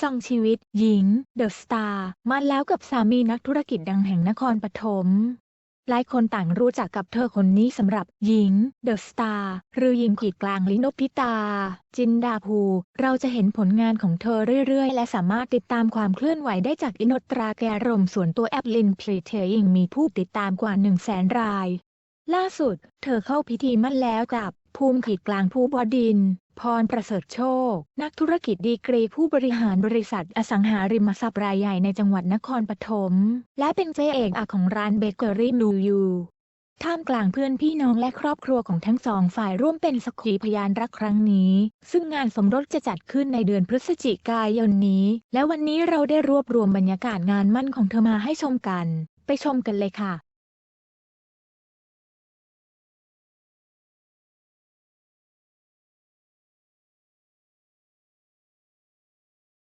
ซองชีวิต หญิง เดอะสตาร์ มาแล้วกับสามีนักธุรกิจดังแห่งนครปฐม หลายคนต่างรู้จักกับเธอคนนี้สำหรับหญิง เดอะสตาร์ หรือหญิงขีดกลางลินพิตา จินดาภู เราจะเห็นผลงานของเธอเรื่อย ๆ และสามารถติดตามความเคลื่อนไหวได้จากอินตราแกรมส่วนตัวแอปลินพรีเทยิงมีผู้ติดตามกว่า 1 0 0 0 0แสนราย ล่าสุด เธอเข้าพิธีมั่นแล้วกับภูมิขีดกลางผู้บดิน พรประเสริฐโชค นักธุรกิจดีกรีผู้บริหารบริษัทอสังหาริมทรัพย์รายใหญ่ในจังหวัดนครปฐม และเป็นเจ๊เอกอของร้านเบเกอรี่นูยูท่ามกลางเพื่อนพี่น้องและครอบครัวของทั้งสองฝ่ายร่วมเป็นสักขีพยานรักครั้งนี้ ซึ่งงานสมรสจะจัดขึ้นในเดือนพฤศจิกายนนี้ และวันนี้เราได้รวบรวมบรรยากาศงานมั่นของเธอมาให้ชมกัน ไปชมกันเลยค่ะ